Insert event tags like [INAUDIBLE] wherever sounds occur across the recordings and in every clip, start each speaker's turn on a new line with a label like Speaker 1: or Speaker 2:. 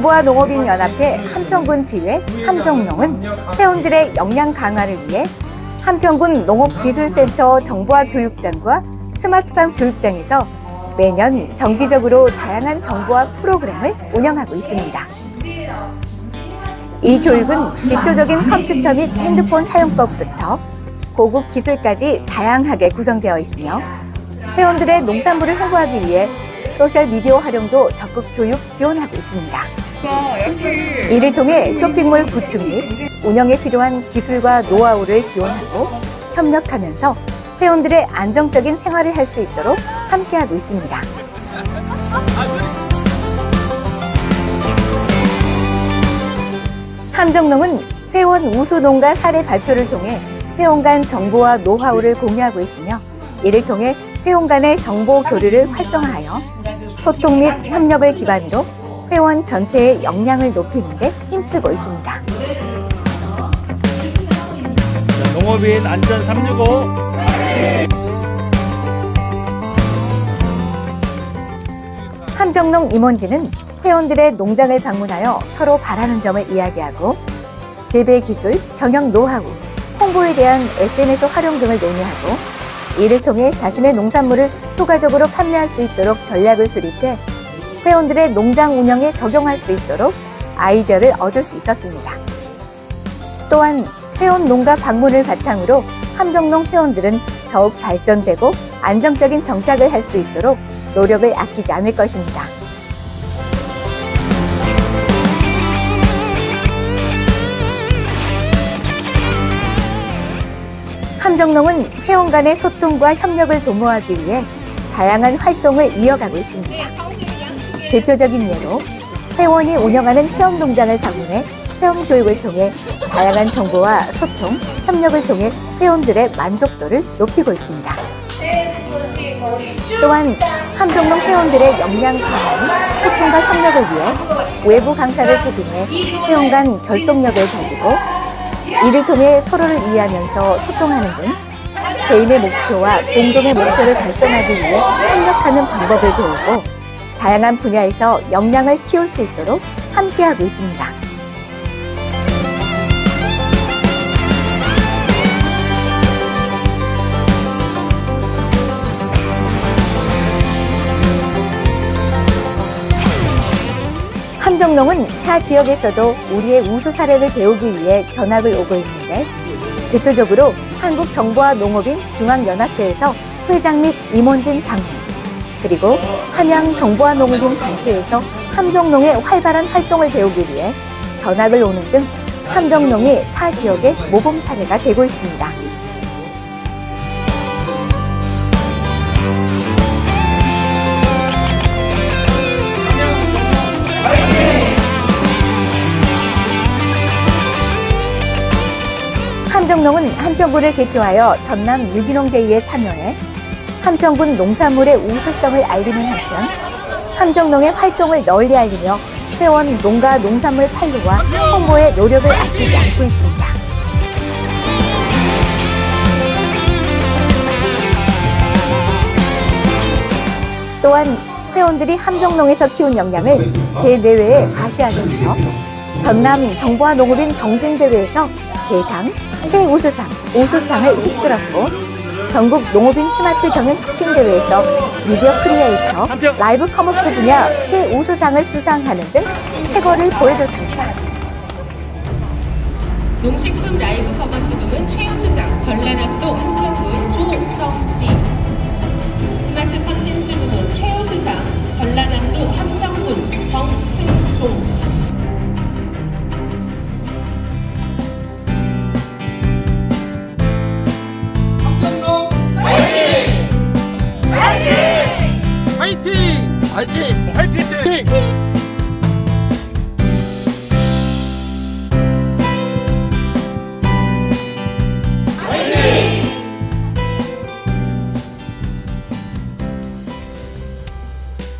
Speaker 1: 한국정보화농업인연합회 한평군 지회 함정농은 회원들의 역량 강화를 위해 한평군 농업기술센터 정보화 교육장과 스마트팜 교육장에서 매년 정기적으로 다양한 정보화 프로그램을 운영하고 있습니다. 이 교육은 기초적인 컴퓨터 및 핸드폰 사용법부터 고급 기술까지 다양하게 구성되어 있으며 회원들의 농산물을 홍보하기 위해 소셜 미디어 활용도 적극 교육 지원하고 있습니다. 이를 통해 쇼핑몰 구축 및 운영에 필요한 기술과 노하우를 지원하고 협력하면서 회원들의 안정적인 생활을 할 수 있도록 함께하고 있습니다. 함정농은 회원 우수 농가 사례 발표를 통해 회원 간 정보와 노하우를 공유하고 있으며 이를 통해 회원 간의 정보 교류를 활성화하여 소통 및 협력을 기반으로 회원 전체의 역량을 높이는 데 힘쓰고 있습니다.
Speaker 2: 자, 농업인 안전 365
Speaker 1: 함정농 임원진은 회원들의 농장을 방문하여 서로 바라는 점을 이야기하고 재배 기술, 경영 노하우, 홍보에 대한 SNS 활용 등을 논의하고 이를 통해 자신의 농산물을 효과적으로 판매할 수 있도록 전략을 수립해 회원들의 농장 운영에 적용할 수 있도록 아이디어를 얻을 수 있었습니다. 또한 회원 농가 방문을 바탕으로 함정농 회원들은 더욱 발전되고 안정적인 정착을 할 수 있도록 노력을 아끼지 않을 것입니다. 함정농은 회원 간의 소통과 협력을 도모하기 위해 다양한 활동을 이어가고 있습니다. 대표적인 예로 회원이 운영하는 체험 농장을 방문해 체험 교육을 통해 다양한 정보와 소통, 협력을 통해 회원들의 만족도를 높이고 있습니다. 또한 함정농 회원들의 역량 강화 및 소통과 협력을 위해 외부 강사를 초빙해 회원 간 결속력을 가지고 이를 통해 서로를 이해하면서 소통하는 등 개인의 목표와 공동의 목표를 달성하기 위해 협력하는 방법을 배우고 다양한 분야에서 역량을 키울 수 있도록 함께하고 있습니다. 함정농은 타 지역에서도 우리의 우수 사례를 배우기 위해 견학을 오고 있는데 대표적으로 한국정보화 농업인 중앙연합회에서 회장 및 임원진 방문 그리고 함양 정보화 농업인 단체에서 함정농의 활발한 활동을 배우기 위해 견학을 오는 등 함정농이 타 지역의 모범 사례가 되고 있습니다. 함정농은 한평군을 대표하여 전남 유기농 대회에 참여해 한평군 농산물의 우수성을 알리는 한편 함정농의 활동을 널리 알리며 회원 농가 농산물 판로와 홍보에 노력을 아끼지 않고 있습니다. 또한 회원들이 함정농에서 키운 역량을 대내외에 과시하면서 전남 정보화 농업인 경진대회에서 대상, 최우수상, 우수상을 휩쓸었고 전국 농업인 스마트 경영 혁신대회에서 미디어 크리에이터, 라이브 커머스 분야 최우수상을 수상하는 등 쾌거를 보여줬습니다.
Speaker 3: 농식품 라이브 커머스 부문 최우수상 전라남도 한평군 조성지 스마트 컨텐츠 부문 최우수상
Speaker 2: 화이팅! 화이팅!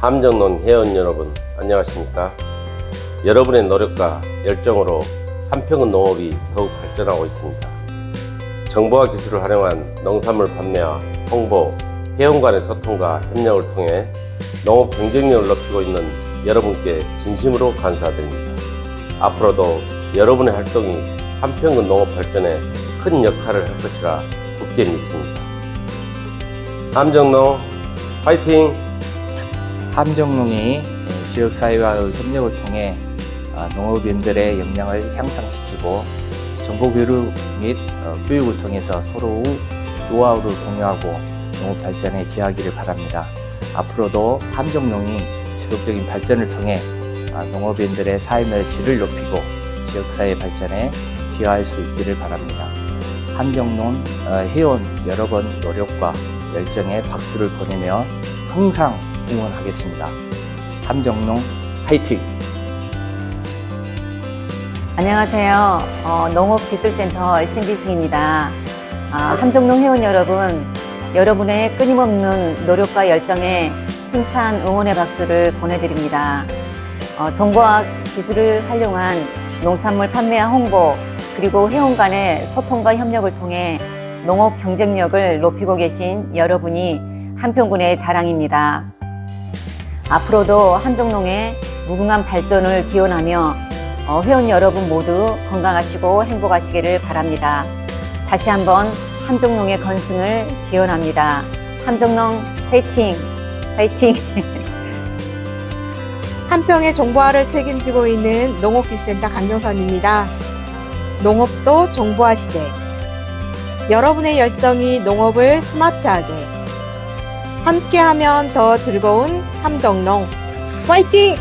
Speaker 4: 함정론 회원 여러분 안녕하십니까 여러분의 노력과 열정으로 한평은 농업이 더욱 발전하고 있습니다 정보와 기술을 활용한 농산물 판매와 홍보, 회원 간의 소통과 협력을 통해 농업 경쟁력을 높이고 있는 여러분께 진심으로 감사드립니다. 앞으로도 여러분의 활동이 한평군 농업 발전에 큰 역할을 할 것이라 굳게 믿습니다. 함정농 화이팅!
Speaker 5: 함정농이 지역사회와의 협력을 통해 아, 농업인들의 역량을 향상시키고 정보 교류 및 어, 교육을 통해서 서로 노하우를 공유하고 농업 발전에 기하기를 바랍니다. 앞으로도 함정농이 지속적인 발전을 통해 아, 농업인들의 삶의 질을 높이고 지역사회 발전에 기여할 수 있기를 바랍니다. 함정농 어, 회원 여러분 노력과 열정에 박수를 보내며 항상 응원하겠습니다. 함정농 화이팅!
Speaker 6: 안녕하세요. 어, 농업기술센터 신비승입니다. 아, 함정농 회원 여러분, 여러분의 끊임없는 노력과 열정에 힘찬 응원의 박수를 보내드립니다. 어, 정보와 기술을 활용한 농산물 판매와 홍보, 그리고 회원 간의 소통과 협력을 통해 농업 경쟁력을 높이고 계신 여러분이 한평군의 자랑입니다. 앞으로도 함정농의 무궁한 발전을 기원하며 어, 회원 여러분 모두 건강하시고 행복하시기를 바랍니다. 다시 한번 함정농의 건승을 기원합니다. 함정농 화이팅! 화이팅! [LAUGHS]
Speaker 7: 한평의 정보화를 책임지고 있는 농업기술센터 강경선입니다. 농업도 정보화 시대. 여러분의 열정이 농업을 스마트하게. 함께하면 더 즐거운 함정농. 파이팅!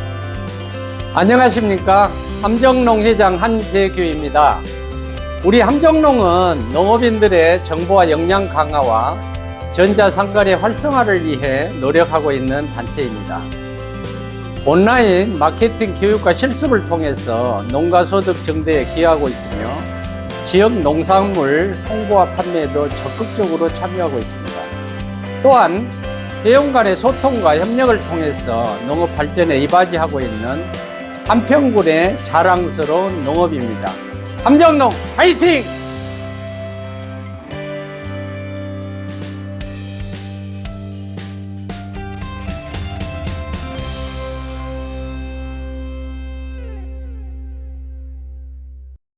Speaker 8: 안녕하십니까. 함정농 회장 한재규입니다. 우리 함정농은 농업인들의 정보와 역량 강화와 전자상거래 활성화를 위해 노력하고 있는 단체입니다. 온라인 마케팅 교육과 실습을 통해서 농가 소득 증대에 기여하고 있으며 지역 농산물 홍보와 판매에도 적극적으로 참여하고 있습니다. 또한 회원 간의 소통과 협력을 통해서 농업 발전에 이바지하고 있는 한평군의 자랑스러운 농업입니다. 함정농 화이팅!